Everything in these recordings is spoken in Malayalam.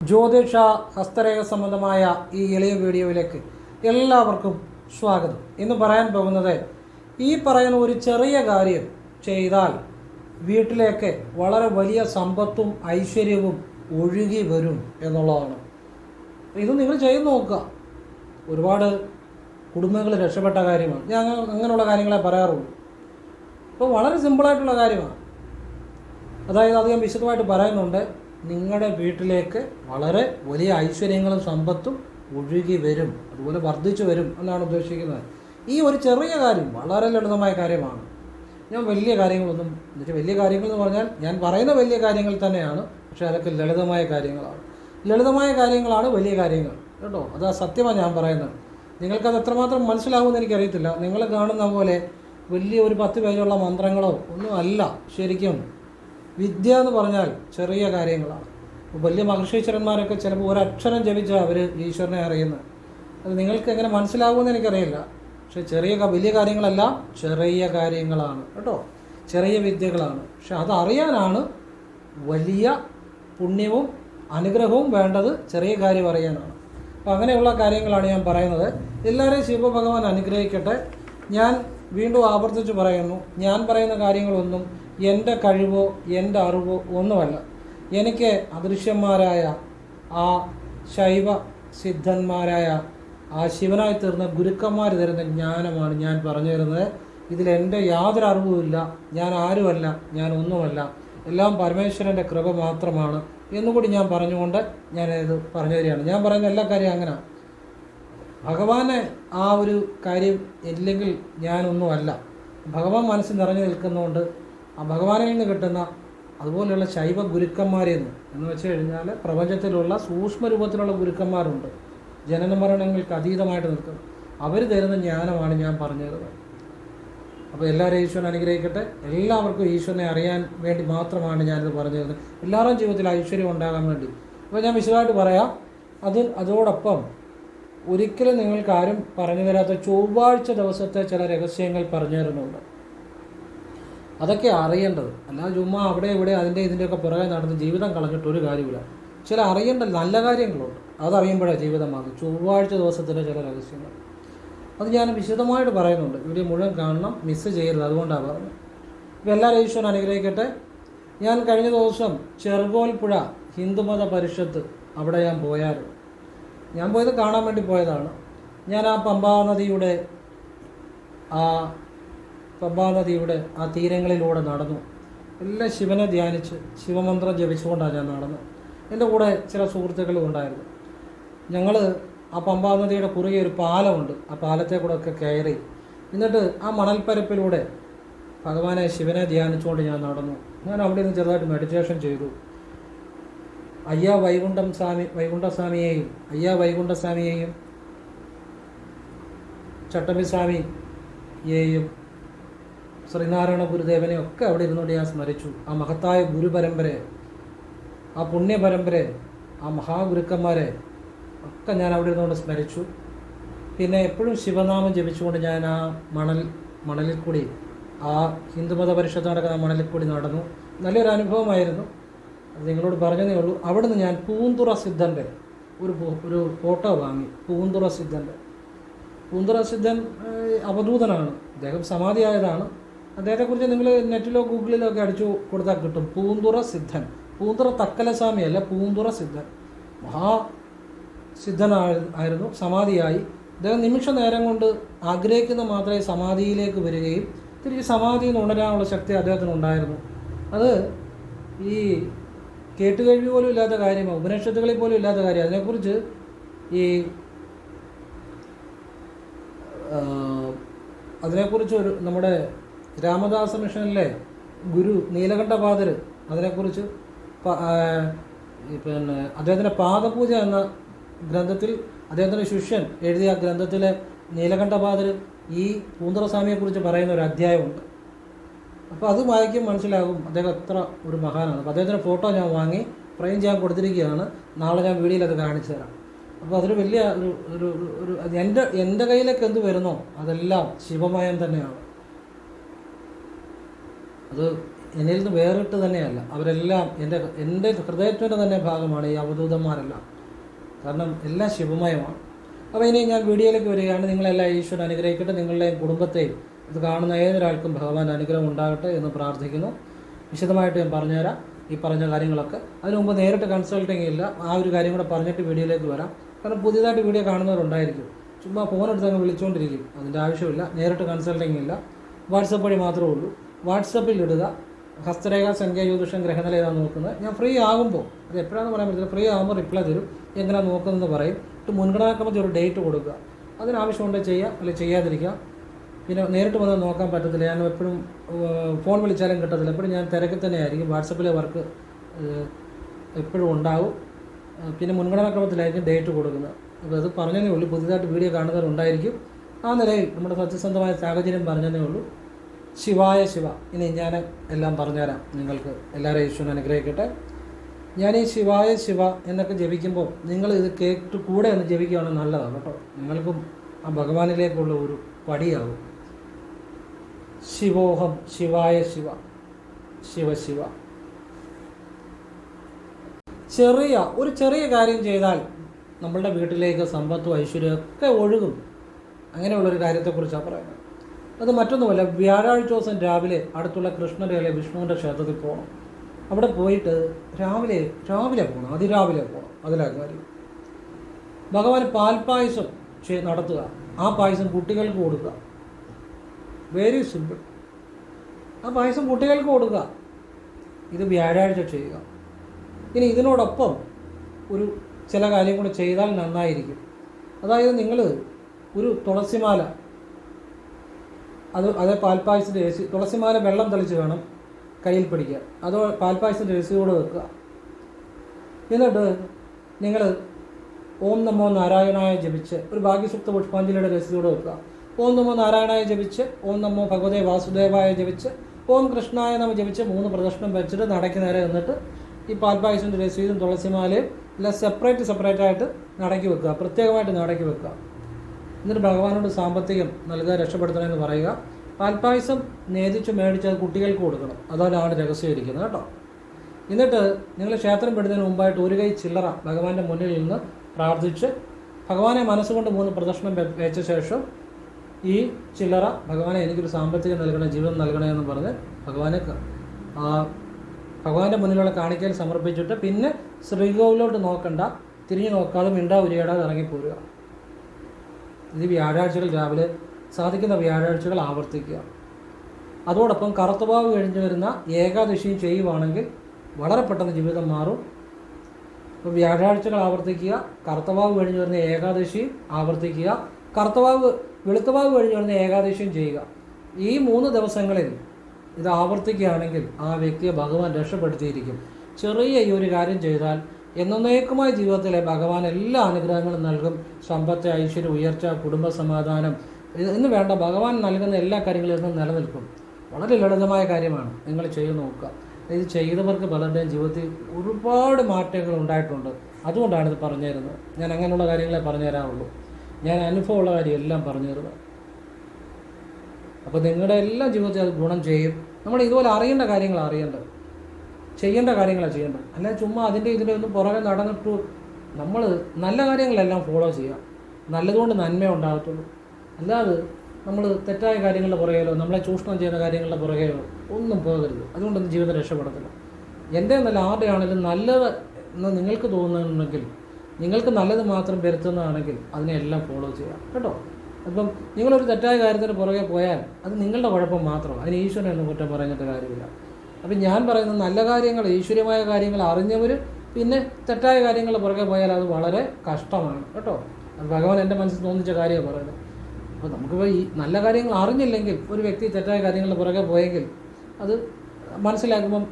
ജ്യോതിഷ ഹസ്തരേഖ സംബന്ധമായ ഈ എളിയ വീഡിയോയിലേക്ക് എല്ലാവർക്കും സ്വാഗതം. ഇന്ന് പറയാൻ പോകുന്നത് ഈ പറയുന്ന ഒരു ചെറിയ കാര്യം ചെയ്താൽ വീട്ടിലേക്ക് വളരെ വലിയ സമ്പത്തും ഐശ്വര്യവും ഒഴുകി വരും എന്നുള്ളതാണ്. ഇത് നിങ്ങൾ ചെയ്തു നോക്കുക. ഒരുപാട് കുടുംബങ്ങൾ രക്ഷപ്പെട്ട കാര്യമാണ്. ഞാൻ അങ്ങനെയുള്ള കാര്യങ്ങളെ പറയാറുള്ളൂ. അപ്പോൾ വളരെ സിമ്പിളായിട്ടുള്ള കാര്യമാണ്. അതായത് അത് ഞാൻ വിശദമായിട്ട് പറയുന്നുണ്ട്. നിങ്ങളുടെ വീട്ടിലേക്ക് വളരെ വലിയ ഐശ്വര്യങ്ങളും സമ്പത്തും ഒഴുകി വരും. അതുപോലെ വർദ്ധിച്ചു വരും എന്നാണ് ഉദ്ദേശിക്കുന്നത്. ഈ ഒരു ചെറിയ കാര്യം വളരെ ലളിതമായ കാര്യമാണ്. ഞാൻ വലിയ കാര്യങ്ങളൊന്നും എന്നുവെച്ചാൽ വലിയ കാര്യങ്ങൾ എന്ന് പറഞ്ഞാൽ ഞാൻ പറയുന്ന വലിയ കാര്യങ്ങൾ തന്നെയാണ് പക്ഷേ അതൊക്കെ ലളിതമായ കാര്യങ്ങളാണ്. ലളിതമായ കാര്യങ്ങളാണ് വലിയ കാര്യങ്ങൾ. കേട്ടോ? അത് സത്യമാണ് ഞാൻ പറയുന്നത്. നിങ്ങൾക്കത് എത്രമാത്രം മനസ്സിലാവുമെന്ന് എനിക്കറിയത്തില്ല. നിങ്ങൾ കാണുന്ന പോലെ വലിയ ഒരു പത്ത് പേജുള്ള മന്ത്രങ്ങളോ ഒന്നും അല്ല ശരിക്കും. വിദ്യ എന്ന് പറഞ്ഞാൽ ചെറിയ കാര്യങ്ങളാണ്. വലിയ മഹർഷീശ്വരന്മാരൊക്കെ ചിലപ്പോൾ ഒരക്ഷരം ജപിച്ചാൽ അവർ ഈശ്വരനെ അറിയുന്നത്. അത് നിങ്ങൾക്ക് എങ്ങനെ മനസ്സിലാവുമെന്ന് എനിക്കറിയില്ല. പക്ഷെ ചെറിയ വലിയ കാര്യങ്ങളല്ല ചെറിയ കാര്യങ്ങളാണ്. കേട്ടോ? ചെറിയ വിദ്യകളാണ്. പക്ഷെ അതറിയാനാണ് വലിയ പുണ്യവും അനുഗ്രഹവും വേണ്ടത് ചെറിയ കാര്യം അറിയാനാണ്. അപ്പോൾ അങ്ങനെയുള്ള കാര്യങ്ങളാണ് ഞാൻ പറയുന്നത്. എല്ലാവരെയും ശിവഭഗവാൻ അനുഗ്രഹിക്കട്ടെ. ഞാൻ വീണ്ടും ആവർത്തിച്ച് പറയുന്നു. ഞാൻ പറയുന്ന കാര്യങ്ങളൊന്നും എന്റെ കഴിവോ എന്റെ അറിവോ ഒന്നുമല്ല. എനിക്ക് അദൃശ്യന്മാരായ ആ ശൈവ സിദ്ധന്മാരായ ആ ശിവനായി തീർന്ന ഗുരുക്കന്മാർ തരുന്ന ജ്ഞാനമാണ് ഞാൻ പറഞ്ഞു തരുന്നത്. ഇതിൽ എന്റെ യാതൊരു അറിവുമില്ല ഞാൻ ആരുമല്ല ഞാൻ ഒന്നുമല്ല. എല്ലാം പരമേശ്വരന്റെ കൃപ മാത്രമാണ് എന്നുകൂടി ഞാൻ പറഞ്ഞുകൊണ്ട് ഞാൻ ഇത് പറഞ്ഞു തരികയാണ്. ഞാൻ പറയുന്ന എല്ലാ കാര്യവും അങ്ങനെ. ഭഗവാനെ ആ ഒരു കാര്യം ഇല്ലെങ്കിൽ ഞാനൊന്നുമല്ല ഭഗവാൻ മനസ്സിൽ നിറഞ്ഞു നിൽക്കുന്നതുകൊണ്ട് ആ ഭഗവാനിൽ നിന്ന് കിട്ടുന്ന അതുപോലെയുള്ള ശൈവ ഗുരുക്കന്മാരെന്ന് എന്ന് വെച്ച് കഴിഞ്ഞാൽ പ്രപഞ്ചത്തിലുള്ള സൂക്ഷ്മ രൂപത്തിലുള്ള ഗുരുക്കന്മാരുണ്ട്. ജനന മരണങ്ങൾക്ക് അതീതമായിട്ട് നിൽക്കുന്നു അവർ തരുന്ന ജ്ഞാനമാണ് ഞാൻ പറഞ്ഞു തരുന്നത് അപ്പോൾ എല്ലാവരും ഈശ്വരൻ അനുഗ്രഹിക്കട്ടെ. എല്ലാവർക്കും ഈശ്വരനെ അറിയാൻ വേണ്ടി മാത്രമാണ് ഞാനിത് പറഞ്ഞു തരുന്നത് എല്ലാവരുടെയും ജീവിതത്തിൽ ഐശ്വര്യം ഉണ്ടാകാൻ വേണ്ടി. അപ്പോൾ ഞാൻ വിശദമായിട്ട് പറയാം. അത് അതോടൊപ്പം ഒരിക്കലും നിങ്ങൾക്ക് ആരും പറഞ്ഞു തരാത്ത ചൊവ്വാഴ്ച ദിവസത്തെ ചില രഹസ്യങ്ങൾ പറഞ്ഞു തരുന്നുണ്ട്. അതൊക്കെ അറിയേണ്ടത്. അല്ലാതെ ചുമ്മാ അവിടെ ഇവിടെ അതിന്റെ ഇതിന്റെയൊക്കെ പുറകെ നടന്ന് ജീവിതം കളഞ്ഞിട്ട് ഒരു കാര്യമില്ല ചില അറിയേണ്ട നല്ല കാര്യങ്ങളുണ്ട്. അതറിയുമ്പോഴേ ജീവിതം മാറും. ചൊവ്വാഴ്ച ദിവസത്തിലെ ചില രഹസ്യങ്ങൾ. അത് ഞാൻ വിശദമായിട്ട് പറയുന്നുണ്ട്. വീഡിയോ മുഴുവൻ കാണണം. മിസ്സ് ചെയ്യരുത്. അതുകൊണ്ടാണ് പറഞ്ഞത്. ഇപ്പം എല്ലാവരും ഈശ്വരൻ അനുഗ്രഹിക്കട്ടെ. ഞാൻ കഴിഞ്ഞ ദിവസം ചെറുകോൽപ്പുഴ ഹിന്ദുമത പരിഷത്ത് അവിടെ ഞാൻ പോയായിരുന്നു ഞാൻ പോയത് കാണാൻ വേണ്ടി പോയതാണ്. ഞാൻ ആ പമ്പാ നദിയുടെ ആ പമ്പാ നദിയുടെ ആ തീരങ്ങളിലൂടെ നടന്നു. എല്ലാം ശിവനെ ധ്യാനിച്ച് ശിവമന്ത്രം ജപിച്ചുകൊണ്ടാണ് ഞാൻ നടന്നത്. എന്റെ കൂടെ ചില സുഹൃത്തുക്കളും ഉണ്ടായിരുന്നു. ഞങ്ങൾ ആ പമ്പാ നദിയുടെ കുറുകെ ഒരു പാലമുണ്ട്. ആ പാലത്തെ കൂടെ ഒക്കെ കയറി. എന്നിട്ട് ആ മണൽപ്പരപ്പിലൂടെ ഭഗവാനെ ശിവനെ ധ്യാനിച്ചുകൊണ്ട് ഞാൻ നടന്നു. ഞാൻ അവിടെ നിന്ന് ചെറുതായിട്ട് മെഡിറ്റേഷൻ ചെയ്തു. അയ്യാ വൈകുണ്ഠം സ്വാമി വൈകുണ്ഠസ്വാമിയെയും അയ്യാ വൈകുണ്ഠസ്വാമിയെയും ചട്ടമ്പിസ്വാമിയെയും ശ്രീനാരായണ ഗുരുദേവനെ ഒക്കെ അവിടെ ഇരുന്നുകൊണ്ട് ഞാൻ സ്മരിച്ചു. ആ മഹത്തായ ഗുരുപരമ്പരയെ ആ പുണ്യപരമ്പരയെ ആ മഹാഗുരുക്കന്മാരെ ഒക്കെ ഞാൻ അവിടെ ഇരുന്നുകൊണ്ട് സ്മരിച്ചു. പിന്നെ എപ്പോഴും ശിവനാമം ജപിച്ചുകൊണ്ട് ഞാൻ ആ മണൽ മണലിൽ കൂടി ആ ഹിന്ദുമത പരിഷത്ത് നടക്കുന്ന മണലിൽ കൂടി നടന്നു. നല്ലൊരു അനുഭവമായിരുന്നു. അത് നിങ്ങളോട് പറഞ്ഞതേ ഉള്ളൂ. അവിടുന്ന് ഞാൻ പൂന്തുറ സിദ്ധന്റെ ഒരു ഒരു ഫോട്ടോ വാങ്ങി. പൂന്തുറ സിദ്ധന്റെ പൂന്തുറ സിദ്ധൻ അവധൂതനാണ്. അദ്ദേഹം സമാധിയായതാണ്. അദ്ദേഹത്തെക്കുറിച്ച് നിങ്ങൾ നെറ്റിലോ ഗൂഗിളിലോ ഒക്കെ അടിച്ചു കൊടുത്താൽ കിട്ടും. പൂന്തുറ സിദ്ധൻ. പൂന്തുറ തക്കലസ്വാമി അല്ല പൂന്തുറ സിദ്ധൻ. മഹാ സിദ്ധനായ ആയിരുന്നു സമാധിയായി. അദ്ദേഹം നിമിഷ നേരം കൊണ്ട് ആഗ്രഹിക്കുന്ന മാത്രമേ സമാധിയിലേക്ക് വരികയും തിരിച്ച് സമാധിയിൽ നിന്ന് ഉണരാനുള്ള ശക്തി അദ്ദേഹത്തിന് ഉണ്ടായിരുന്നു. അത് ഈ കേട്ടുകഴിവ് പോലും ഇല്ലാത്ത കാര്യമാണ് ഉപനിഷത്തുകളിൽ പോലും ഇല്ലാത്ത കാര്യം. അതിനെക്കുറിച്ച് ഈ അതിനെക്കുറിച്ച് ഒരു നമ്മുടെ രാമദാസ മിഷനിലെ ഗുരു നീലകണ്ഠപാദർ അതിനെക്കുറിച്ച് പിന്നെ അദ്ദേഹത്തിന്റെ പാദപൂജ എന്ന ഗ്രന്ഥത്തിൽ അദ്ദേഹത്തിന്റെ ശിഷ്യൻ എഴുതിയ ഗ്രന്ഥത്തിലെ നീലകണ്ഠപാദർ ഈ പൂന്തറസ്വാമിയെക്കുറിച്ച് പറയുന്ന ഒരു അധ്യായമുണ്ട്. അപ്പോൾ അത് വായിക്കും മനസ്സിലാകും അദ്ദേഹം എത്ര ഒരു മഹാനാണ്. അപ്പോൾ അദ്ദേഹത്തിന്റെ ഫോട്ടോ ഞാൻ വാങ്ങി ഫ്രെയിം ചെയ്യാൻ കൊടുത്തിരിക്കുകയാണ്. നാളെ ഞാൻ വീഡിയോയിൽ അത് കാണിച്ചു തരാം. അപ്പോൾ അതൊരു വലിയ ഒരു ഒരു ഒരു- എന്റെ എന്റെ കയ്യിലേക്ക് എന്ത് വരുന്നോ അതെല്ലാം ശിവമയം തന്നെയാണ്. അത് എന്നിൽ നിന്ന് വേറിട്ട് തന്നെയല്ല. അവരെല്ലാം എന്റെ എന്റെ ഹൃദയത്തിന്റെ തന്നെ ഭാഗമാണ് ഈ അവധൂതന്മാരെല്ലാം. കാരണം എല്ലാം ശിവമയമാണ്. അപ്പോൾ ഇനി ഞാൻ വീഡിയോയിലേക്ക് വരികയാണ്. നിങ്ങളെല്ലാം ഈശ്വരൻ അനുഗ്രഹിക്കട്ടെ. നിങ്ങളുടെയും കുടുംബത്തെയും ഇത് കാണുന്ന ഏതൊരാൾക്കും ഭഗവാൻ അനുഗ്രഹം ഉണ്ടാകട്ടെ എന്ന് പ്രാർത്ഥിക്കുന്നു. വിശദമായിട്ട് ഞാൻ പറഞ്ഞുതരാം. ഈ പറഞ്ഞ കാര്യങ്ങളൊക്കെ. അതിനു മുമ്പ് നേരിട്ട് കൺസൾട്ടിങ് ഇല്ല. ആ ഒരു കാര്യം കൂടെ പറഞ്ഞിട്ട് വീഡിയോയിലേക്ക് വരാം. കാരണം പുതിയതായിട്ട് വീഡിയോ കാണുന്നവരുണ്ടായിരിക്കും. ചുമ്മാ ഫോൺ എടുത്ത് അങ്ങ് വിളിച്ചുകൊണ്ടിരിക്കും അതിന്റെ ആവശ്യമില്ല. നേരിട്ട് കൺസൾട്ടിങ് ഇല്ല. വാട്സപ്പ് വഴി മാത്രമേ ഉള്ളൂ. വാട്സപ്പിൽ ഇടുക ഹസ്തരേഖ സംഖ്യ ജ്യോതിഷം ഗ്രഹനില ഏതാണ് നോക്കുന്നത്. ഞാൻ ഫ്രീ ആകുമ്പോൾ അത് എപ്പോഴാണെന്ന് പറയാൻ പറ്റില്ല ഫ്രീ ആകുമ്പോൾ റിപ്ലൈ തരും. എങ്ങനെയാണ് നോക്കുന്നതെന്ന് പറയും. എന്നിട്ട് മുൻഗണനാക്രമത്തിൽ ഒരു ഡേറ്റ് കൊടുക്കുക. അതിനാവശ്യമുണ്ടെങ്കിൽ ചെയ്യാം അല്ലെങ്കിൽ ചെയ്യാതിരിക്കാം. പിന്നെ നേരിട്ട് വന്ന് നോക്കാൻ പറ്റത്തില്ല. ഞാൻ എപ്പോഴും ഫോൺ വിളിച്ചാലും കിട്ടത്തില്ല. എപ്പോഴും ഞാൻ തിരക്കിൽ തന്നെ ആയിരിക്കും വാട്സപ്പിലെ വർക്ക് എപ്പോഴും ഉണ്ടാവും. പിന്നെ മുൻഗണനാക്രമത്തിലായിരിക്കും ഡേറ്റ് കൊടുക്കുന്നത്. അപ്പോൾ അത് പറഞ്ഞതേ ഉള്ളൂ. പുതിയതായിട്ട് വീഡിയോ കാണുന്നവരുണ്ടായിരിക്കും. ആ നിലയിൽ നമ്മുടെ സത്യസന്ധമായ സാഹചര്യം പറഞ്ഞതേ ഉള്ളൂ. ശിവായ ശിവ. ഇനി ഞാൻ എല്ലാം പറഞ്ഞുതരാം. നിങ്ങൾക്ക് എല്ലാവരെയും ഈശ്വരൻ അനുഗ്രഹിക്കട്ടെ. ഞാൻ ഈ ശിവായ ശിവ എന്നൊക്കെ ജപിക്കുമ്പോൾ നിങ്ങൾ ഇത് കേട്ട് കൂടെ ഒന്ന് ജപിക്കുകയാണ് നല്ലതാണ് കേട്ടോ. നിങ്ങൾക്കും ആ ഭഗവാനിലേക്കുള്ള ഒരു പടിയാകും ശിവോഹം ശിവായ ശിവ. ശിവ ശിവ. ചെറിയ ഒരു ചെറിയ കാര്യം ചെയ്താൽ നമ്മളുടെ വീട്ടിലേക്ക് സമ്പത്തും ഐശ്വര്യവും ഒക്കെ ഒഴുകും. അങ്ങനെയുള്ളൊരു കാര്യത്തെക്കുറിച്ചാണ് പറയുന്നത്. അത് മറ്റൊന്നുമല്ല വ്യാഴാഴ്ച ദിവസം രാവിലെ അടുത്തുള്ള കൃഷ്ണന്റെ അല്ലെ വിഷ്ണുവിന്റെ ക്ഷേത്രത്തിൽ പോകണം അവിടെ പോയിട്ട് രാവിലെ രാവിലെ പോകണം അതിരാവിലെ പോകണം അതിലാ കാര്യം. ഭഗവാൻ പാൽപ്പായസം നടത്തുക. ആ പായസം കുട്ടികൾക്ക് കൊടുക്കുക. വെരി സിമ്പിൾ ആ പായസം കുട്ടികൾക്ക് കൊടുക്കുക. ഇത് വ്യാഴാഴ്ച ചെയ്യുക. ഇനി ഇതിനോടൊപ്പം ഒരു ചില കാര്യം കൂടെ ചെയ്താൽ നന്നായിരിക്കും. അതായത് നിങ്ങൾ ഒരു തുളസിമാല അത് അതേ പാൽപ്പായസത്തിന്റെ രസി തുളസിമാല വെള്ളം തളിച്ച് വേണം കയ്യിൽ പിടിക്കുക അത് പാൽപ്പായസത്തിന്റെ രസിയോട് വെക്കുക. എന്നിട്ട് നിങ്ങൾ ഓം നമോ നാരായണായ ജപിച്ച് ഒരു ഭാഗ്യസുപ്ത പുഷ്പാഞ്ജലിയുടെ രസീതോട് വെക്കുക. ഓം നമോ നാരായണായ ജപിച്ച് ഓം നമോ ഭഗവതേ വാസുദേവായ ജപിച്ച് ഓം കൃഷ്ണായ നമ ജപിച്ച് മൂന്ന് പ്രദക്ഷിണം വെച്ചിട്ട് നടക്കി നേരെ നിന്നിട്ട് ഈ പാൽപ്പായസത്തിന്റെ രസീതും തുളസിമാലയും എല്ലാം സെപ്പറേറ്റ് സെപ്പറേറ്റ് ആയിട്ട് നടക്കി വെക്കുക. പ്രത്യേകമായിട്ട് നടക്കി വെക്കുക. എന്നിട്ട് ഭഗവാനോട് സാമ്പത്തികം നൽകുക രക്ഷപ്പെടുത്തണമെന്ന് പറയുക. പാൽപ്പായസം നേതിച്ച് മേടിച്ച് കുട്ടികൾക്ക് കൊടുക്കണം. അതാണ് രഹസ്യം ഇരിക്കുന്നത് കേട്ടോ. എന്നിട്ട് നിങ്ങൾ ക്ഷേത്രം പെടുന്നതിന് മുമ്പായിട്ട് ഒരു കൈ ചില്ലറ ഭഗവാന്റെ മുന്നിൽ നിന്ന് പ്രാർത്ഥിച്ച് ഭഗവാനെ മനസ്സുകൊണ്ട് മൂന്ന് പ്രദർശനം വെച്ച ശേഷം ഈ ചില്ലറ ഭഗവാനെ എനിക്കൊരു സാമ്പത്തികം നൽകണേ ജീവിതം നൽകണേ എന്ന് പറഞ്ഞ് ഭഗവാനെ ഭഗവാന്റെ മുന്നിലുള്ള കാണിക്കൽ സമർപ്പിച്ചിട്ട് പിന്നെ ശ്രീകോവിലോട്ട് നോക്കണ്ട തിരിഞ്ഞു നോക്കാതെ മിണ്ടാ ഉരിയാടാതെ ഇറങ്ങിപ്പോരുക. ഇത് വ്യാഴാഴ്ചകൾ രാവിലെ സാധിക്കുന്ന വ്യാഴാഴ്ചകൾ ആവർത്തിക്കുക. അതോടൊപ്പം കറുത്തവാവ് കഴിഞ്ഞ് വരുന്ന ഏകാദശിയും ചെയ്യുവാണെങ്കിൽ വളരെ പെട്ടെന്ന് ജീവിതം മാറും. അപ്പോൾ വ്യാഴാഴ്ചകൾ ആവർത്തിക്കുക കറുത്തവാവ് കഴിഞ്ഞ് വരുന്ന ഏകാദശിയും ആവർത്തിക്കുക കറുത്തവാവ് വെളുത്തവാവ് കഴിഞ്ഞ് വരുന്ന ഏകാദശിയും ചെയ്യുക. ഈ മൂന്ന് ദിവസങ്ങളിൽ ഇത് ആവർത്തിക്കുകയാണെങ്കിൽ ആ വ്യക്തിയെ ഭഗവാൻ രക്ഷപ്പെടുത്തിയിരിക്കും. ചെറിയ ഈ ഒരു കാര്യം ചെയ്താൽ എന്നേക്കുമായ ജീവിതത്തിലെ ഭഗവാൻ എല്ലാ അനുഗ്രഹങ്ങളും നൽകും. സമ്പത്ത് ഐശ്വര്യം ഉയർച്ച കുടുംബ സമാധാനം എന്ന് വേണ്ട. ഭഗവാൻ നൽകുന്ന എല്ലാ കാര്യങ്ങളിൽ നിന്നും നിലനിൽക്കും. വളരെ ലളിതമായ കാര്യമാണ്. നിങ്ങൾ ചെയ്തു നോക്കുക. ഇത് ചെയ്തവർക്ക് പലരുടെയും ജീവിതത്തിൽ ഒരുപാട് മാറ്റങ്ങൾ ഉണ്ടായിട്ടുണ്ട്. അതുകൊണ്ടാണ് ഇത് പറഞ്ഞു തരുന്നത് ഞാൻ അങ്ങനെയുള്ള കാര്യങ്ങളെ പറഞ്ഞു തരാറുള്ളൂ. ഞാൻ അനുഭവമുള്ള കാര്യം എല്ലാം പറഞ്ഞു തരുന്നത് അപ്പോൾ നിങ്ങളുടെ എല്ലാ ജീവിതത്തിൽ അത് ഗുണം ചെയ്യും. നമ്മൾ ഇതുപോലെ അറിയേണ്ട കാര്യങ്ങൾ അറിയേണ്ടത് ചെയ്യേണ്ട കാര്യങ്ങളാണ് ചെയ്യേണ്ടത് അല്ലാതെ ചുമ്മാ അതിന്റെ ഇതിന്റെ ഒന്നും പുറകെ നടന്നിട്ട് നമ്മൾ നല്ല കാര്യങ്ങളെല്ലാം ഫോളോ ചെയ്യുക. നല്ലതുകൊണ്ട് നന്മ ഉണ്ടാകത്തുള്ളൂ. അല്ലാതെ നമ്മൾ തെറ്റായ കാര്യങ്ങളുടെ പുറകെയോ നമ്മളെ ചൂഷണം ചെയ്യുന്ന കാര്യങ്ങളുടെ പുറകെയോ ഒന്നും പോകരുത്. അതുകൊണ്ടൊന്നും ജീവിതം രക്ഷപ്പെടത്തില്ല എന്റെ നല്ല ആരുടെ ആണെങ്കിലും നല്ലത് എന്ന് നിങ്ങൾക്ക് തോന്നുന്നുണ്ടെങ്കിൽ നിങ്ങൾക്ക് നല്ലത് മാത്രം വരുത്തുന്നതാണെങ്കിൽ അതിനെല്ലാം ഫോളോ ചെയ്യാം കേട്ടോ? അപ്പം നിങ്ങളൊരു തെറ്റായ കാര്യത്തിന് പുറകെ പോയാൽ അത് നിങ്ങളുടെ കുഴപ്പം മാത്രം അതിന് ഈശ്വരൻ എന്ന് കുറ്റം പറഞ്ഞിട്ട് കാര്യമില്ല. അപ്പം ഞാൻ പറയുന്ന നല്ല കാര്യങ്ങൾ ഈശ്വര്യമായ കാര്യങ്ങൾ അറിഞ്ഞവർ പിന്നെ തെറ്റായ കാര്യങ്ങൾ പുറകെ പോയാൽ അത് വളരെ കഷ്ടമാണ്. കേട്ടോ? അത് ഭഗവാൻ എന്റെ മനസ്സിൽ തോന്നിച്ച കാര്യമാണ് പറയുന്നത്. അപ്പോൾ നമുക്കിപ്പോൾ ഈ നല്ല കാര്യങ്ങൾ അറിഞ്ഞില്ലെങ്കിൽ ഒരു വ്യക്തി തെറ്റായ കാര്യങ്ങൾ പുറകെ പോയെങ്കിൽ അത് മനസ്സിലാക്കുമ്പം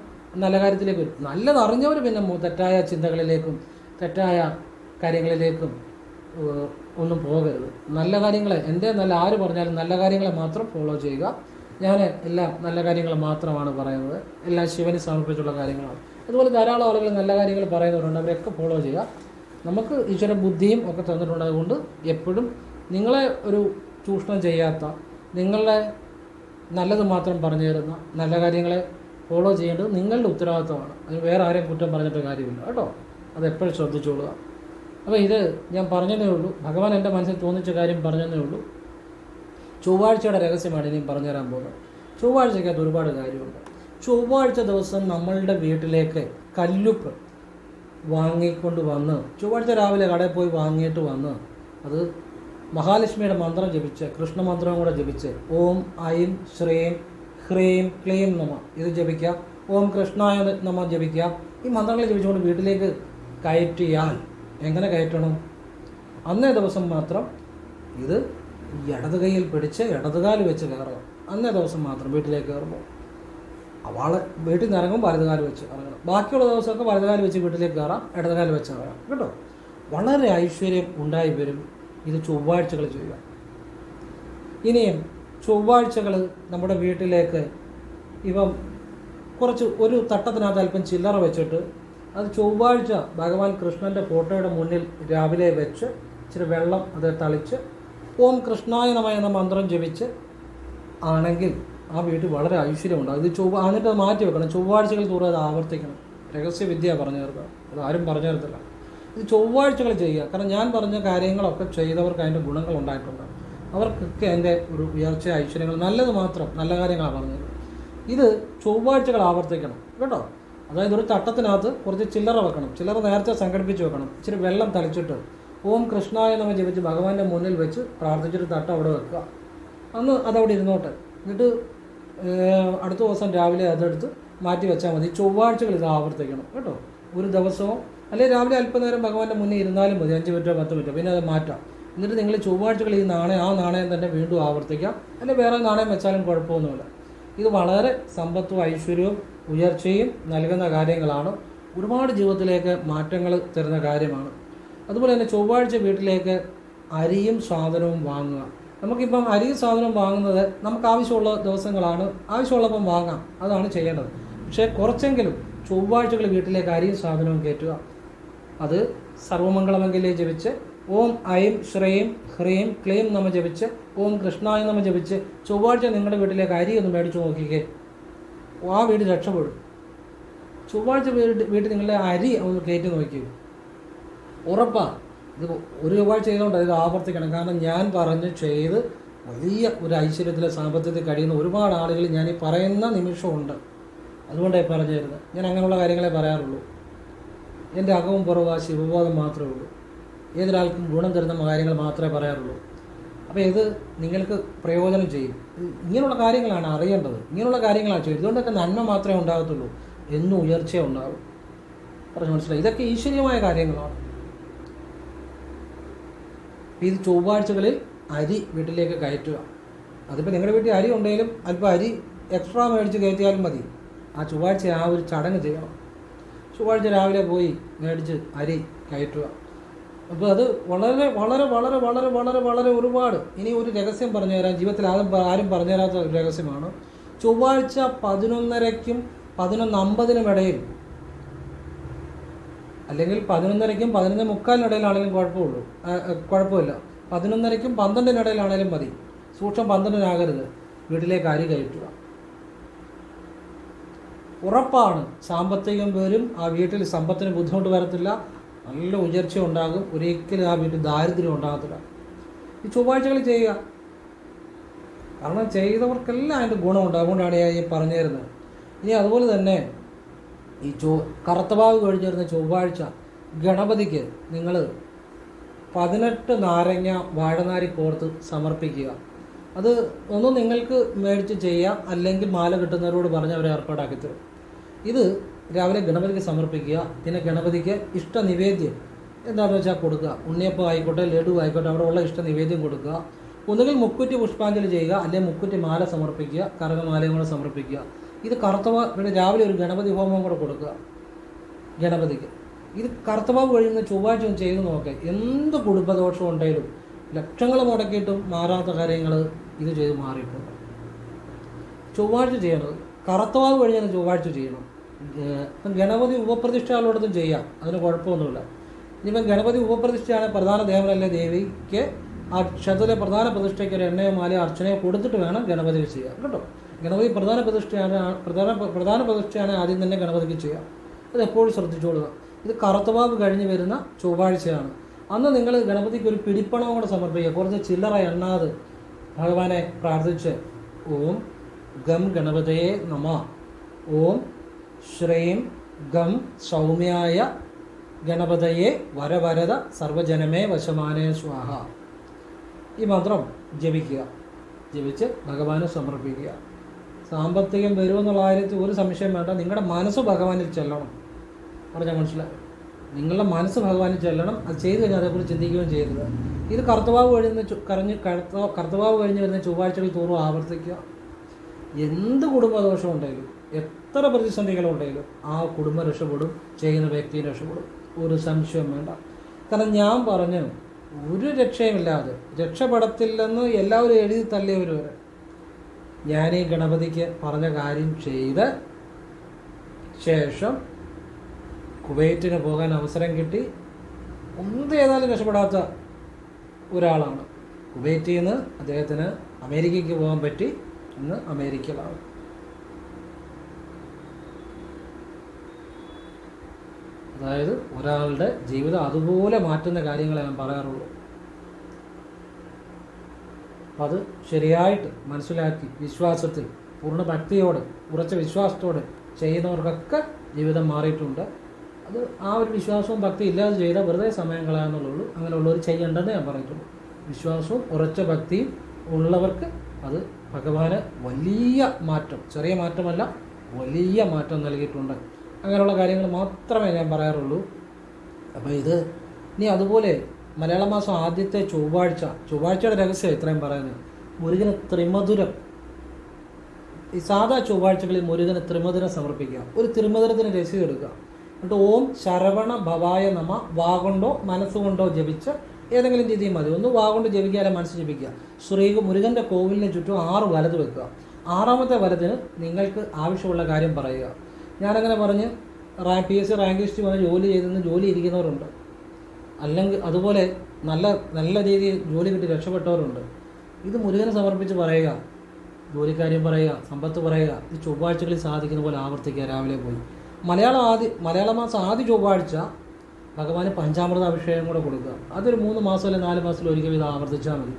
നല്ല കാര്യത്തിലേക്ക് വരും. നല്ലത് അറിഞ്ഞവർ പിന്നെ തെറ്റായ ചിന്തകളിലേക്കും തെറ്റായ കാര്യങ്ങളിലേക്കും ഒന്നും പോകരുത്. നല്ല കാര്യങ്ങളെ എന്റെ നല്ല ആര് പറഞ്ഞാലും നല്ല കാര്യങ്ങളെ മാത്രം ഫോളോ ചെയ്യുക. ഞാൻ എല്ലാം നല്ല കാര്യങ്ങൾ മാത്രമാണ് പറയുന്നത്. എല്ലാം ശിവന് സമർപ്പിച്ചുള്ള കാര്യങ്ങളാണ്. അതുപോലെ ധാരാളം ആളുകൾ നല്ല കാര്യങ്ങൾ പറയുന്നവരുണ്ട്. അവരൊക്കെ ഫോളോ ചെയ്യുക. നമുക്ക് ഈശ്വര ബുദ്ധിയും ഒക്കെ തന്നിട്ടുണ്ട് അതുകൊണ്ട് എപ്പോഴും നിങ്ങളെ ഒരു ചൂഷണം ചെയ്യാത്ത നിങ്ങളെ നല്ലത് മാത്രം പറഞ്ഞു തരുന്ന നല്ല കാര്യങ്ങളെ ഫോളോ ചെയ്യേണ്ടത് നിങ്ങളുടെ ഉത്തരവാദിത്തമാണ്. അതിന് വേറെ ആരെയും കുറ്റം പറഞ്ഞിട്ട് കാര്യമില്ല. കേട്ടോ? അത് എപ്പോഴും ശ്രദ്ധിച്ചോളുക. അപ്പോൾ ഇത് ഞാൻ പറഞ്ഞതേ ഉള്ളൂ. ഭഗവാൻ എന്റെ മനസ്സിൽ തോന്നിച്ച കാര്യം പറഞ്ഞതേ ഉള്ളൂ. ചൊവ്വാഴ്ചയുടെ രഹസ്യമാണ് പറഞ്ഞു പറഞ്ഞുതരാൻ പോകുന്നത്. ചൊവ്വാഴ്ചക്കകത്ത് ഒരുപാട് കാര്യമുണ്ട്. ചൊവ്വാഴ്ച ദിവസം നമ്മളുടെ വീട്ടിലേക്ക് കല്ലുപ്പ് വാങ്ങിക്കൊണ്ട് വന്ന് ചൊവ്വാഴ്ച രാവിലെ കടയിൽ പോയി വാങ്ങിയിട്ട് വന്ന് അത് മഹാലക്ഷ്മിയുടെ മന്ത്രം ജപിച്ച് കൃഷ്ണമന്ത്രവും കൂടെ ജപിച്ച് ഓം ഐം ശ്രീം ഹ്രീം ക്ലീം നമ ഇത് ജപിക്കാം ഓം കൃഷ്ണായ നമ ജപിക്കുക. ഈ മന്ത്രങ്ങൾ ജപിച്ചുകൊണ്ട് വീട്ടിലേക്ക് കയറ്റിയാൽ എങ്ങനെ കയറ്റണം? അന്നേ ദിവസം മാത്രം ഇത് ഇടത് കൈയിൽ പിടിച്ച് ഇടതുകാൽ വെച്ച് കയറുക. അന്നേ ദിവസം മാത്രം വീട്ടിലേക്ക് കയറുമ്പോൾ. അവളെ വീട്ടിൽ നിന്ന് ഇറങ്ങും വലതുകാൽ വെച്ച് ഇറങ്ങണം. ബാക്കിയുള്ള ദിവസമൊക്കെ വലതുകാൽ വെച്ച് വീട്ടിലേക്ക് കയറാം ഇടതുകാൽ വെച്ച് ഇറങ്ങാം. കേട്ടോ? വളരെ ഐശ്വര്യം ഉണ്ടായി വരും ഇത് ചൊവ്വാഴ്ചകൾ ചെയ്യുക. ഇനിയും ചൊവ്വാഴ്ചകൾ നമ്മുടെ വീട്ടിലേക്ക് ഇപ്പം കുറച്ച് ഒരു തട്ടത്തിനകത്ത് അല്പം ചില്ലറ വെച്ചിട്ട് അത് ചൊവ്വാഴ്ച ഭഗവാൻ കൃഷ്ണന്റെ ഫോട്ടോയുടെ മുന്നിൽ രാവിലെ വെച്ച് ഇച്ചിരി വെള്ളം അത് തളിച്ച് ഓം കൃഷ്ണായ നമ എന്ന മന്ത്രം ജപിച്ച് ആണെങ്കിൽ ആ വീട്ടിൽ വളരെ ഐശ്വര്യമുണ്ടാകും. ഇത് ചൊവ്വ എന്നിട്ട് അത് മാറ്റി വെക്കണം. ചൊവ്വാഴ്ചകൾ തോറും അത് ആവർത്തിക്കണം. രഹസ്യവിദ്യ പറഞ്ഞു തരുക അത് ആരും പറഞ്ഞു തരത്തില്ല ഇത് ചൊവ്വാഴ്ചകൾ ചെയ്യുക. കാരണം ഞാൻ പറഞ്ഞ കാര്യങ്ങളൊക്കെ ചെയ്തവർക്ക് അതിന്റെ ഗുണങ്ങൾ ഉണ്ടായിട്ടുണ്ട്. അവർക്കൊക്കെ അതിന്റെ ഒരു ഉയർച്ച ഐശ്വര്യങ്ങൾ നല്ലത് മാത്രം നല്ല കാര്യങ്ങളാണ് പറഞ്ഞത്. ഇത് ചൊവ്വാഴ്ചകൾ ആവർത്തിക്കണം. കേട്ടോ? അതായത് ഒരു തട്ടത്തിനകത്ത് കുറച്ച് ചില്ലറ വെക്കണം. ചില്ലറ നേരത്തെ സംഘടിപ്പിച്ച് വെക്കണം. ഇച്ചിരി വെള്ളം തളിച്ചിട്ട് ഓം കൃഷ്ണായ നമ ജപിച്ച് ഭഗവാന്റെ മുന്നിൽ വെച്ച് പ്രാർത്ഥിച്ചൊരു തട്ട് അവിടെ വെക്കുക. അന്ന് അതവിടെ ഇരുന്നോട്ടെ. എന്നിട്ട് അടുത്ത ദിവസം രാവിലെ അതെടുത്ത് മാറ്റി വെച്ചാൽ മതി. ചൊവ്വാഴ്ചകൾ ഇത് ആവർത്തിക്കണം. കേട്ടോ? ഒരു ദിവസവും അല്ലെങ്കിൽ രാവിലെ അല്പനേരം ഭഗവാന്റെ മുന്നിൽ ഇരുന്നാലും മതി. അഞ്ച് മിനിറ്റോ പത്ത് മിനിറ്റോ. പിന്നെ അത് മാറ്റാം. എന്നിട്ട് നിങ്ങൾ ചൊവ്വാഴ്ചകൾ ഈ നാണയം ആ നാണയം തന്നെ വീണ്ടും ആവർത്തിക്കാം. അല്ലെങ്കിൽ വേറെ നാണയം വെച്ചാലും കുഴപ്പമൊന്നുമില്ല. ഇത് വളരെ സമ്പത്തും ഐശ്വര്യവും ഉയർച്ചയും നൽകുന്ന കാര്യങ്ങളാണ്. ഒരുപാട് ജീവിതത്തിലേക്ക് മാറ്റങ്ങൾ തരുന്ന കാര്യമാണ്. അതുപോലെ തന്നെ ചൊവ്വാഴ്ച വീട്ടിലേക്ക് അരിയും സാധനവും വാങ്ങുക. നമുക്കിപ്പം അരിയും സാധനവും വാങ്ങുന്നത് നമുക്ക് ആവശ്യമുള്ള ദിവസങ്ങളാണ്. ആവശ്യമുള്ളപ്പം വാങ്ങാം. അതാണ് ചെയ്യേണ്ടത്. പക്ഷേ കുറച്ചെങ്കിലും ചൊവ്വാഴ്ചകൾ വീട്ടിലേക്ക് അരിയും സാധനവും കയറ്റുക. അത് സർവമംഗളമംഗല്യെ ജപിച്ച് ഓം ഐം ശ്രീം ഹ്രീം ക്ലീം നമ ജപിച്ച് ഓം കൃഷ്ണായ നമ ജപിച്ച് ചൊവ്വാഴ്ച നിങ്ങളുടെ വീട്ടിലേക്ക് അരി ഒന്ന് മേടിച്ചു നോക്കിക്കേ. ആ വീട് രക്ഷപ്പെടും. ചൊവ്വാഴ്ച വീട് വീട്ടിൽ നിങ്ങളുടെ അരി ഒന്ന് കയറ്റി നോക്കി ഉറപ്പാ. ഇത് ഒരു ചൊവ്വാഴ്ച ചെയ്തുകൊണ്ട് ഇത് ആവർത്തിക്കണം. കാരണം ഞാൻ പറഞ്ഞ് ചെയ്ത് വലിയ ഒരു ഐശ്വര്യത്തിലെ സാമ്പത്തികത്തിൽ കഴിയുന്ന ഒരുപാട് ആളുകൾ ഞാൻ ഈ പറയുന്ന നിമിഷമുണ്ട് അതുകൊണ്ടേ പറഞ്ഞു തരുന്നത് ഞാൻ അങ്ങനെയുള്ള കാര്യങ്ങളെ പറയാറുള്ളൂ. എന്റെ അകവും പുറവും ശിവബോധം മാത്രമേ ഉള്ളൂ. ഏതൊരാൾക്കും ഗുണം തരുന്ന കാര്യങ്ങൾ മാത്രമേ പറയാറുള്ളൂ. അപ്പോൾ ഇത് നിങ്ങൾക്ക് പ്രയോജനം ചെയ്യും. ഇങ്ങനെയുള്ള കാര്യങ്ങളാണ് അറിയേണ്ടത്. ഇങ്ങനെയുള്ള കാര്യങ്ങളാണ് ചെയ്യും ഇതുകൊണ്ടൊക്കെ നന്മ മാത്രമേ ഉണ്ടാകത്തുള്ളൂ. എന്നും ഉയർച്ചയുണ്ടാകും. പറഞ്ഞു മനസ്സിലായി? ഇതൊക്കെ ഈശ്വര്യമായ കാര്യങ്ങളാണ്. ഇത് ചൊവ്വാഴ്ചകളിൽ അരി വീട്ടിലേക്ക് കയറ്റുക. അതിപ്പോൾ നിങ്ങളുടെ വീട്ടിൽ അരി ഉണ്ടെങ്കിലും അല്പം അരി എക്സ്ട്രാ മേടിച്ച് കയറ്റിയാലും മതി. ആ ചൊവ്വാഴ്ച ആ ഒരു ചടങ്ങ് ചെയ്യണം. ചൊവ്വാഴ്ച രാവിലെ പോയി മേടിച്ച് അരി കയറ്റുക. അപ്പോൾ അത് വളരെ വളരെ വളരെ വളരെ വളരെ വളരെ ഒരുപാട്. ഇനി ഒരു രഹസ്യം പറഞ്ഞു തരാം. ജീവിതത്തിൽ ആരും ആരും പറഞ്ഞു തരാത്ത ഒരു രഹസ്യമാണ്. ചൊവ്വാഴ്ച പതിനൊന്നരയ്ക്കും പതിനൊന്ന് അമ്പതിനും ഇടയിൽ അല്ലെങ്കിൽ പതിനൊന്നരയ്ക്കും പതിനൊന്ന് മുക്കാലിനിടയിലാണെങ്കിലും കുഴപ്പമുള്ളൂ. കുഴപ്പമില്ല. പതിനൊന്നരയ്ക്കും പന്ത്രണ്ടിനിടയിലാണെങ്കിലും മതി. സൂക്ഷ്മം പന്ത്രണ്ടിനാകരുത്. വീട്ടിലേക്ക് അരി കയറ്റുക. ഉറപ്പാണ് സാമ്പത്തികം വരും ആ വീട്ടിൽ സമ്പത്തിന് ബുദ്ധിമുട്ട് വരത്തില്ല. നല്ല ഉയർച്ച ഉണ്ടാകും. ഒരിക്കലും ആ വീട്ടിൽ ദാരിദ്ര്യം ഉണ്ടാകത്തില്ല. ഈ ചൊവ്വാഴ്ചകൾ ചെയ്യുക. കാരണം ചെയ്തവർക്കെല്ലാം അതിന്റെ ഗുണമുണ്ട്. അതുകൊണ്ടാണ് ഞാൻ ഈ പറഞ്ഞു തരുന്നത് ഇനി അതുപോലെ തന്നെ ഈ ചൊ കറുത്തവാവ് കഴിഞ്ഞ് വരുന്ന ചൊവ്വാഴ്ച ഗണപതിക്ക് നിങ്ങൾ പതിനെട്ട് നാരങ്ങ വാഴനാരി കോർത്ത് സമർപ്പിക്കുക. അത് ഒന്ന് നിങ്ങൾക്ക് മേടിച്ച് ചെയ്യാം അല്ലെങ്കിൽ മാല കിട്ടുന്നവരോട് പറഞ്ഞ് അവരെ ഏർപ്പാടാക്കി തരും. ഇത് രാവിലെ ഗണപതിക്ക് സമർപ്പിക്കുക പിന്നെ ഗണപതിക്ക് ഇഷ്ട നിവേദ്യം എന്താണെന്ന് വെച്ചാൽ കൊടുക്കുക. ഉണ്ണിയപ്പം ആയിക്കോട്ടെ ലഡു ആയിക്കോട്ടെ അവിടെ ഉള്ള ഇഷ്ട നിവേദ്യം കൊടുക്കുക. ഒന്നുകിൽ മുക്കുറ്റി പുഷ്പാഞ്ജലി ചെയ്യുക അല്ലെങ്കിൽ മുക്കുറ്റി മാല സമർപ്പിക്കുക കറകമാലയും കൂടെ സമർപ്പിക്കുക. ഇത് കറുത്തവ പിന്നെ രാവിലെ ഒരു ഗണപതി ഹോമം കൂടെ കൊടുക്കുക. ഗണപതിക്ക്. ഇത് കറുത്തവാവ് കഴിയുന്ന ചൊവ്വാഴ്ച ഒന്ന് ചെയ്ത് നോക്കുക എന്ത് കുടുംബദോഷം ഉണ്ടെങ്കിലും ലക്ഷങ്ങൾ മുടക്കിയിട്ടും മാറാത്ത കാര്യങ്ങൾ ഇത് ചെയ്ത് മാറിയിട്ടുണ്ട്. ചൊവ്വാഴ്ച ചെയ്യണത്. കറുത്തവാവ് കഴിഞ്ഞാൽ ചൊവ്വാഴ്ച ചെയ്യണം. ഗണപതി ഉപപ്രതിഷ്ഠകളോടൊന്നും ചെയ്യാം. അതിന് കുഴപ്പമൊന്നുമില്ല. ഇനിയിപ്പം ഗണപതി ഉപപ്രതിഷ്ഠയാണ് പ്രധാന ദേവനല്ലേ ദേവിക്ക് ആ ക്ഷേത്രത്തിലെ പ്രധാന പ്രതിഷ്ഠയ്ക്ക് ഒരു എണ്ണയോ മാലയോ അർച്ചനയോ കൊടുത്തിട്ട് വേണം ഗണപതി ചെയ്യാം കേട്ടോ? ഗണപതി പ്രധാന പ്രതിഷ്ഠയാണ് പ്രധാന പ്രധാന പ്രതിഷ്ഠയാണ് ആദ്യം തന്നെ ഗണപതിക്ക് ചെയ്യുക. അത് എപ്പോഴും ശ്രദ്ധിച്ചോളുക. ഇത് കറുത്തവാവ് കഴിഞ്ഞ് വരുന്ന ചൊവ്വാഴ്ചയാണ്. അന്ന് നിങ്ങൾ ഗണപതിക്ക് ഒരു പിടിപ്പണം കൂടെ സമർപ്പിക്കുക. കുറച്ച് ചില്ലറ എണ്ണാതെ ഭഗവാനെ പ്രാർത്ഥിച്ച് ഓം ഗം ഗണപതയെ നമ. ഓം ശ്രീം ഗം സൗമ്യായ ഗണപതയെ വരവരത സർവജനമേ വശമാനേ സ്വാഹ. ഈ മന്ത്രം ജപിക്കുക. ജപിച്ച് ഭഗവാന് സമർപ്പിക്കുക. സാമ്പത്തികം വരുമെന്നുള്ള കാര്യത്തിൽ ഒരു സംശയം വേണ്ട. നിങ്ങളുടെ മനസ്സ് ഭഗവാനിൽ ചെല്ലണം. പറഞ്ഞാൽ മനസ്സിലായി? നിങ്ങളുടെ മനസ്സ് ഭഗവാനിൽ ചെല്ലണം. അത് ചെയ്തു കഴിഞ്ഞാൽ അതേക്കുറിച്ച് ചിന്തിക്കുകയും ചെയ്യരുത്. ഇത് കർത്തവാവ് കഴിഞ്ഞ് കറഞ്ഞ് കർത്തവാവ് കഴിഞ്ഞ് വരുന്ന ചൊവ്വാഴ്ചകൾ തോറും ആവർത്തിക്കുക. എന്ത് കുടുംബദോഷം ഉണ്ടെങ്കിലും എത്ര പ്രതിസന്ധികളുണ്ടെങ്കിലും ആ കുടുംബം രക്ഷപ്പെടും ചെയ്യുന്ന വ്യക്തി രക്ഷപ്പെടും. ഒരു സംശയം വേണ്ട. കാരണം ഞാൻ പറഞ്ഞു ഒരു രക്ഷയുമില്ലാതെ രക്ഷപ്പെടത്തില്ലെന്ന് എല്ലാവരും എഴുതി തള്ളിയവർ വരെ. ഞാൻ ഈ ഗണപതിക്ക് പറഞ്ഞ കാര്യം ചെയ്ത് ശേഷം കുവൈറ്റിന് പോകാൻ അവസരം കിട്ടി. ഒന്നും ഏതായാലും രക്ഷപ്പെടാത്ത ഒരാളാണ്. കുവൈറ്റിൽ നിന്ന് അദ്ദേഹത്തിന് അമേരിക്കയ്ക്ക് പോകാൻ പറ്റി. ഇന്ന് അമേരിക്കയിലാണ്. അതായത് ഒരാളുടെ ജീവിതം അതുപോലെ മാറ്റുന്ന കാര്യങ്ങളെ ഞാൻ പറയാറുള്ളൂ. അത് ശരിയായിട്ട് മനസ്സിലാക്കി വിശ്വാസത്തിൽ പൂർണ ഭക്തിയോടെ ഉറച്ച വിശ്വാസത്തോടെ ചെയ്യുന്നവർക്കൊക്കെ ജീവിതം മാറിയിട്ടുണ്ട്. അത് ആ ഒരു വിശ്വാസവും ഭക്തി ഇല്ലാതെ ചെയ്താൽ വെറുതെ സമയം കളയാന്നുള്ളൂ അങ്ങനെയുള്ളവർ ചെയ്യേണ്ടെന്ന് ഞാൻ പറഞ്ഞിട്ടുള്ളൂ വിശ്വാസവും ഉറച്ച ഭക്തിയും ഉള്ളവർക്ക് അത് ഭഗവാന് വലിയ മാറ്റം ചെറിയ മാറ്റമല്ല വലിയ മാറ്റം നൽകിയിട്ടുണ്ട്. അങ്ങനെയുള്ള കാര്യങ്ങൾ മാത്രമേ ഞാൻ പറയാറുള്ളൂ. അപ്പോൾ ഇത് ഇനി അതുപോലെ മലയാള മാസം ആദ്യത്തെ ചൊവ്വാഴ്ച. ചൊവ്വാഴ്ചയുടെ രഹസ്യം ഇത്രയും പറയുന്നത്. മുരുകന് ത്രിമധുരം. ഈ സാധാ ചൊവ്വാഴ്ചകളിൽ മുരുകന് ത്രിമധുരം സമർപ്പിക്കുക. ഒരു ത്രിമധുരത്തിന് രസീത് എടുക്കുക. എന്നിട്ട് ഓം ശരവണ ഭവായ നമ വാഗൊണ്ടോ മനസ്സുകൊണ്ടോ ജപിച്ച് ഏതെങ്കിലും രീതിയിൽ മതി. ഒന്ന് വാഗൊണ്ട് ജപിക്കാതെ മനസ്സ് ജപിക്കുക. ശ്രീ മുരുകന്റെ കോവിലിന് ചുറ്റും ആറ് വലത് വെക്കുക. ആറാമത്തെ വലതിന് നിങ്ങൾക്ക് ആവശ്യമുള്ള കാര്യം പറയുക. ഞാനങ്ങനെ പറഞ്ഞ് റാ P S C rank list വന്ന് ജോലി ചെയ്തെന്ന് ജോലി ഇരിക്കുന്നവരുണ്ട്. അല്ലെങ്കിൽ അതുപോലെ നല്ല നല്ല രീതിയിൽ ജോലി കിട്ടി രക്ഷപ്പെട്ടവരുണ്ട്. ഇത് മുരുകനെ സമർപ്പിച്ച് പറയുക. ജോലിക്കാര്യം പറയുക സമ്പത്ത് പറയുക. ഈ ചൊവ്വാഴ്ചകളിൽ സാധിക്കുന്ന പോലെ ആവർത്തിക്കുക. രാവിലെ പോയി. മലയാളം ആദ്യ മലയാള മാസം ആദ്യ ചൊവ്വാഴ്ച ഭഗവാന് പഞ്ചാമൃത അഭിഷേകം കൂടെ കൊടുക്കുക. അതൊരു മൂന്ന് മാസം അല്ലെങ്കിൽ നാല് മാസത്തിൽ ഒരിക്കൽ ഇത് ആവർത്തിച്ചാൽ മതി.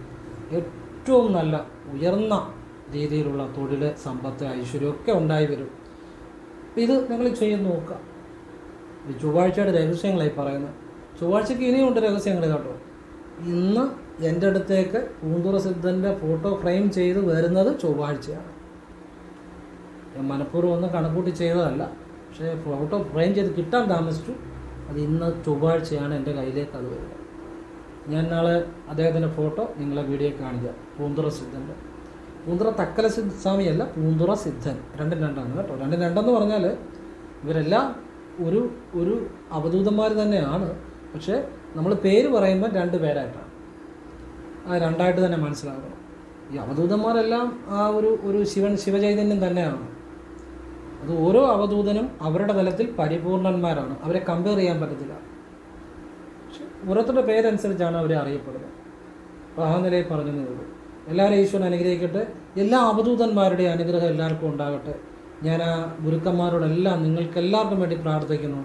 ഏറ്റവും നല്ല ഉയർന്ന രീതിയിലുള്ള തൊഴിൽ സമ്പത്ത് ഐശ്വര്യമൊക്കെ ഉണ്ടായി വരും. ഇത് നിങ്ങൾ ചെയ്ത് നോക്കുക. ചൊവ്വാഴ്ചയുടെ രഹസ്യങ്ങളായി പറയുന്നത്. ചൊവ്വാഴ്ചയ്ക്ക് ഇനിയുണ്ട് രഹസ്യങ്ങൾ കേട്ടോ. ഇന്ന് എന്റെ അടുത്തേക്ക് പൂന്തുറ സിദ്ധന്റെ ഫോട്ടോ ഫ്രെയിം ചെയ്ത് വരുന്നത് ചൊവ്വാഴ്ചയാണ്. ഞാൻ മനഃപൂർവം ഒന്നും കണക്കൂട്ടി ചെയ്തതല്ല പക്ഷേ ഫോട്ടോ ഫ്രെയിം ചെയ്ത് കിട്ടാൻ താമസിച്ചു. അത് ഇന്ന് ചൊവ്വാഴ്ചയാണ് എന്റെ കയ്യിലേക്ക് അത് വരുന്നത്. ഞാൻ നാളെ അദ്ദേഹത്തിന്റെ ഫോട്ടോ നിങ്ങളെ വീഡിയോ കാണിക്കാം. പൂന്തുറ സിദ്ധന്റെ. പൂന്തുറ തക്കല സിദ്ധ സ്വാമിയല്ല പൂന്തുറ സിദ്ധൻ. രണ്ടും രണ്ടാണ് കേട്ടോ. രണ്ടും രണ്ടെന്ന് പറഞ്ഞാൽ ഇവരെല്ലാം ഒരു ഒരു അവധൂതന്മാർ തന്നെയാണ്. പക്ഷേ നമ്മൾ പേര് പറയുമ്പോൾ രണ്ട് പേരായിട്ടാണ്. ആ രണ്ടായിട്ട് തന്നെ മനസ്സിലാക്കണം ഈ അവധൂതന്മാരെല്ലാം ആ ഒരു ഒരു ശിവൻ ശിവചൈതന്യം തന്നെയാണ്. അത് ഓരോ അവധൂതനും അവരുടെ തലത്തിൽ പരിപൂർണന്മാരാണ്. അവരെ കമ്പയർ ചെയ്യാൻ പറ്റത്തില്ല. ഓരോരുത്തരുടെ പേരനുസരിച്ചാണ് അവരെ അറിയപ്പെടുന്നത്. അപ്പോൾ ആ നിലയിൽ എല്ലാവരും ഈശ്വരൻ അനുഗ്രഹിക്കട്ടെ. എല്ലാ അവധൂതന്മാരുടെയും അനുഗ്രഹം എല്ലാവർക്കും ഉണ്ടാകട്ടെ. ഞാൻ ആ ഗുരുക്കന്മാരോടെല്ലാം നിങ്ങൾക്കെല്ലാവർക്കും വേണ്ടി പ്രാർത്ഥിക്കുന്നു.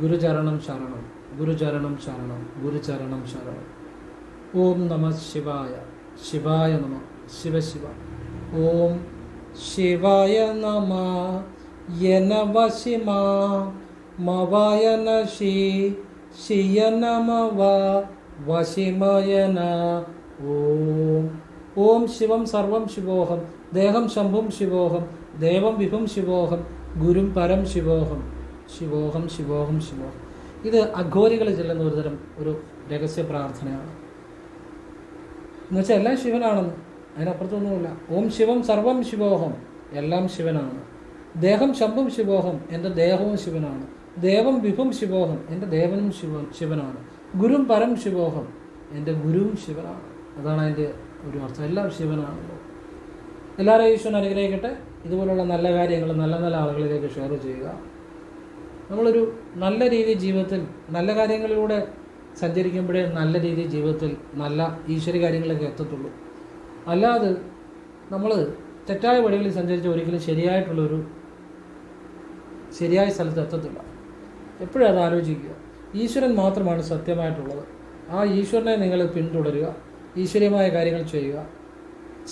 ഗുരുചരണം ശരണം ഗുരുചരണം ശരണം ഗുരുചരണം ശരണം. ഓം നമ ശിവായ ശിവായ നമ ശിവശിവ ഓം ശിവായ നമ യനവ മവായന ശിയ നമ വശിമയന ഓം ഓം ശിവം സർവം ശിവോഹം ദേഹം ശംഭും ശിവോഹം ദേവം വിഭും ശിവോഹം ഗുരും പരം ശിവോഹം. ശിവോഹം ശിവോഹം ശിവോഹം. ഇത് അഘോരികൾ ചെല്ലുന്ന ഒരു തരം ഒരു രഹസ്യ പ്രാർത്ഥനയാണ്. എന്നുവെച്ചാൽ എല്ലാം ശിവനാണെന്ന്. അതിനപ്പുറത്തൊന്നുമില്ല. ഓം ശിവം സർവം ശിവോഹം. എല്ലാം ശിവനാണ്. ദേഹം ശബ്ദം ശിവോഹം. എന്റെ ദേഹവും ശിവനാണ്. ദേവം വിഭും ശിവോഹം. എന്റെ ദേവനും ശിവ ശിവനാണ്. ഗുരും പരം ശിവോഹം. എന്റെ ഗുരുവും ശിവനാണ്. അതാണ് അതിന്റെ ഒരു അർത്ഥം. എല്ലാം ശിവനാണല്ലോ. എല്ലാവരെയും ഈശ്വരൻ അനുഗ്രഹിക്കട്ടെ. ഇതുപോലുള്ള നല്ല കാര്യങ്ങൾ നല്ല നല്ല ആളുകളിലേക്ക് ഷെയർ ചെയ്യുക. നമ്മളൊരു നല്ല രീതി ജീവിതത്തിൽ നല്ല കാര്യങ്ങളിലൂടെ സഞ്ചരിക്കുമ്പോഴേ നല്ല രീതി ജീവിതത്തിൽ നല്ല ഈശ്വര കാര്യങ്ങളൊക്കെ എത്തത്തുള്ളൂ. അല്ലാതെ നമ്മൾ തെറ്റായ വഴികളിൽ സഞ്ചരിച്ച് ഒരിക്കലും ശരിയായിട്ടുള്ളൊരു ശരിയായ സ്ഥലത്ത് എത്തത്തില്ല. എപ്പോഴും അത് ആലോചിക്കുക? ഈശ്വരൻ മാത്രമാണ് സത്യമായിട്ടുള്ളത്. ആ ഈശ്വരനെ നിങ്ങൾ പിന്തുടരുക. ഈശ്വരീയമായ കാര്യങ്ങൾ ചെയ്യുക.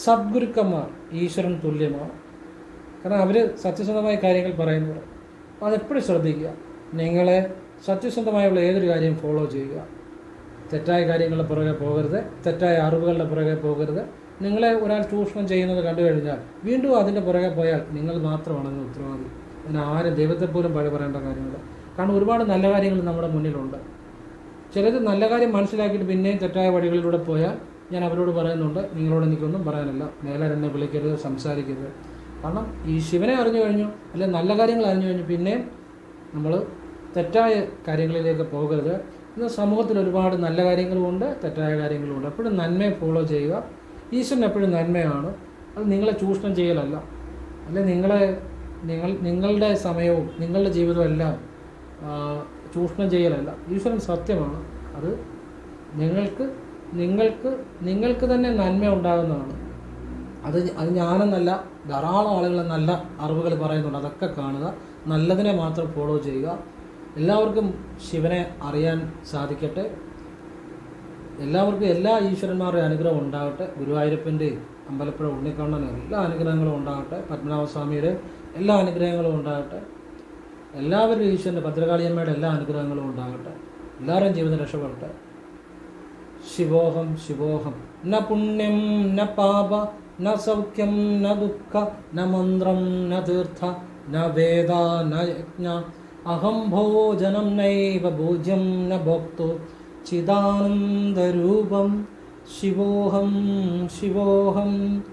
സദ്ഗുരുക്കന്മാർ ഈശ്വരൻ തുല്യമാണ്. കാരണം അവർ സത്യസന്ധമായ കാര്യങ്ങൾ അപ്പോൾ അതെപ്പോഴും ശ്രദ്ധിക്കുക. നിങ്ങളെ സത്യസന്ധമായുള്ള ഏതൊരു കാര്യവും ഫോളോ ചെയ്യുക. തെറ്റായ കാര്യങ്ങളുടെ പുറകെ പോകരുത്. തെറ്റായ അറിവുകളുടെ പുറകെ പോകരുത്. നിങ്ങളെ ഒരാൾ ചൂഷണം ചെയ്യുന്നത് കണ്ടു കഴിഞ്ഞാൽ വീണ്ടും അതിന്റെ പുറകെ പോയാൽ നിങ്ങൾ മാത്രമാണ് അതിന് ഉത്തരവാദി. അതിന് ആരും ദൈവത്തെ പോലും പഴി പറയേണ്ട കാര്യമില്ല. കാരണം ഒരുപാട് നല്ല കാര്യങ്ങൾ നമ്മുടെ മുന്നിലുണ്ട്. ചിലത് നല്ല കാര്യം മനസ്സിലാക്കിയിട്ട് പിന്നെയും തെറ്റായ വഴികളിലൂടെ പോയാൽ ഞാൻ അവരോട് പറയുന്നുണ്ട്. നിങ്ങളോട് എനിക്കൊന്നും പറയാനില്ല. മേലെ എന്നെ വിളിക്കരുത് സംസാരിക്കരുത്. കാരണം ഈ ശിവനെ അറിഞ്ഞു കഴിഞ്ഞു അല്ലെ നല്ല കാര്യങ്ങൾ അറിഞ്ഞു കഴിഞ്ഞു പിന്നെയും നമ്മൾ തെറ്റായ കാര്യങ്ങളിലേക്ക് പോകരുത്. ഇന്ന് സമൂഹത്തിൽ ഒരുപാട് നല്ല കാര്യങ്ങളുമുണ്ട് തെറ്റായ കാര്യങ്ങളുമുണ്ട് എപ്പോഴും നന്മയെ ഫോളോ ചെയ്യുക. ഈശ്വരൻ എപ്പോഴും നന്മയാണ്. അത് നിങ്ങളെ ചൂഷണം ചെയ്യലല്ല. അല്ലെ നിങ്ങളെ നിങ്ങൾ നിങ്ങളുടെ സമയവും നിങ്ങളുടെ ജീവിതവും എല്ലാം ചൂഷണം ചെയ്യലല്ല. ഈശ്വരൻ സത്യമാണ്. അത് നിങ്ങൾക്ക് നിങ്ങൾക്ക് നിങ്ങൾക്ക് തന്നെ നന്മ ഉണ്ടാകുന്നതാണ്. അത് അത് ഞാനെന്നല്ല ധാരാളം ആളുകൾ നല്ല അറിവുകൾ പറയുന്നുണ്ട്. അതൊക്കെ കാണുക നല്ലതിനെ മാത്രം ഫോളോ ചെയ്യുക. എല്ലാവർക്കും ശിവനെ അറിയാൻ സാധിക്കട്ടെ. എല്ലാവർക്കും എല്ലാ ഈശ്വരന്മാരുടെയും അനുഗ്രഹം ഉണ്ടാകട്ടെ. ഗുരുവായൂരപ്പന്റെ അമ്പലപ്പുഴ ഉണ്ണിക്കണ്ണൻ എല്ലാ അനുഗ്രഹങ്ങളും ഉണ്ടാകട്ടെ. പത്മനാഭസ്വാമിയുടെ എല്ലാ അനുഗ്രഹങ്ങളും ഉണ്ടാകട്ടെ. എല്ലാവരുടെയും ഈശ്വരന്റെ ഭദ്രകാളിയമ്മയുടെ എല്ലാ അനുഗ്രഹങ്ങളും ഉണ്ടാകട്ടെ. എല്ലാവരുടെയും ജീവിതം രക്ഷപ്പെടട്ടെ. ശിവോഹം ശിവോഹം. ന പുണ്യം ന പാപ ന സൗഖ്യം ന ദുഃഖ ന മന്ത്രം ന തീർത്ഥ ന വേദ ന യജ്ഞ. അഹം ഭോജനം നൈവ ഭോജ്യം ന भोक्तु ചിദാനന്ദരൂപം ശിവോഹം ശിവോഹം.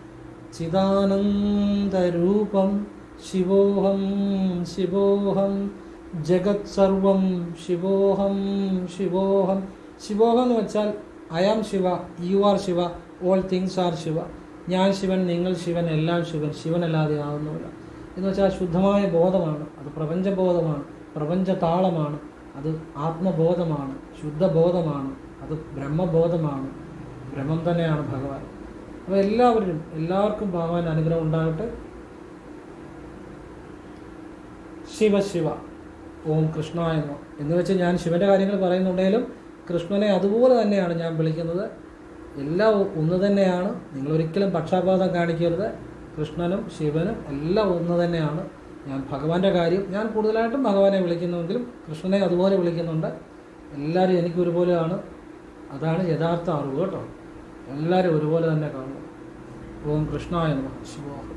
ചിദാനന്ദരൂപം ശിവോഹം ശിവോഹം. ജഗത് സർവം ശിവോഹം ശിവോഹം. ശിവോഹം എന്ന് വെച്ചാൽ I am Shiva you are Shiva all things are Shiva ഞാൻ ശിവൻ നിങ്ങൾ ശിവൻ എല്ലാം ശിവൻ ശിവനല്ലാതെ ആവുന്നുമില്ല എന്ന് വെച്ചാൽ ശുദ്ധമായ ബോധമാണ് അത് പ്രപഞ്ചബോധമാണ് പ്രപഞ്ച താളമാണ് അത് ആത്മബോധമാണ് ശുദ്ധബോധമാണ് അത് ബ്രഹ്മബോധമാണ്. ബ്രഹ്മം തന്നെയാണ് ഭഗവാൻ. അപ്പോൾ എല്ലാവരും എല്ലാവർക്കും ഭഗവാൻ അനുഗ്രഹം ഉണ്ടാകട്ടെ. ശിവ ശിവ ഓം കൃഷ്ണ എന്ന് വെച്ച് ഞാൻ ശിവന്റെ കാര്യങ്ങൾ പറയുന്നുണ്ടെങ്കിലും കൃഷ്ണനെ അതുപോലെ തന്നെയാണ് ഞാൻ വിളിക്കുന്നത്. എല്ലാം ഒന്ന് തന്നെയാണ്. നിങ്ങൾ ഒരിക്കലും പക്ഷാപാതം കാണിക്കരുത്. കൃഷ്ണനും ശിവനും എല്ലാം ഒന്ന് തന്നെയാണ്. ഞാൻ ഭഗവാന്റെ കാര്യം ഞാൻ കൂടുതലായിട്ടും ഭഗവാനെ വിളിക്കുന്നുവെങ്കിലും കൃഷ്ണനെ അതുപോലെ വിളിക്കുന്നുണ്ട്. എല്ലാവരും എനിക്ക് ഒരുപോലെയാണ്. അതാണ് യഥാർത്ഥ അറിവ് കേട്ടോ. എല്ലാവരും ഒരുപോലെ തന്നെ കാണുന്നു ഓം കൃഷ്ണായ എന്ന് ശിവ.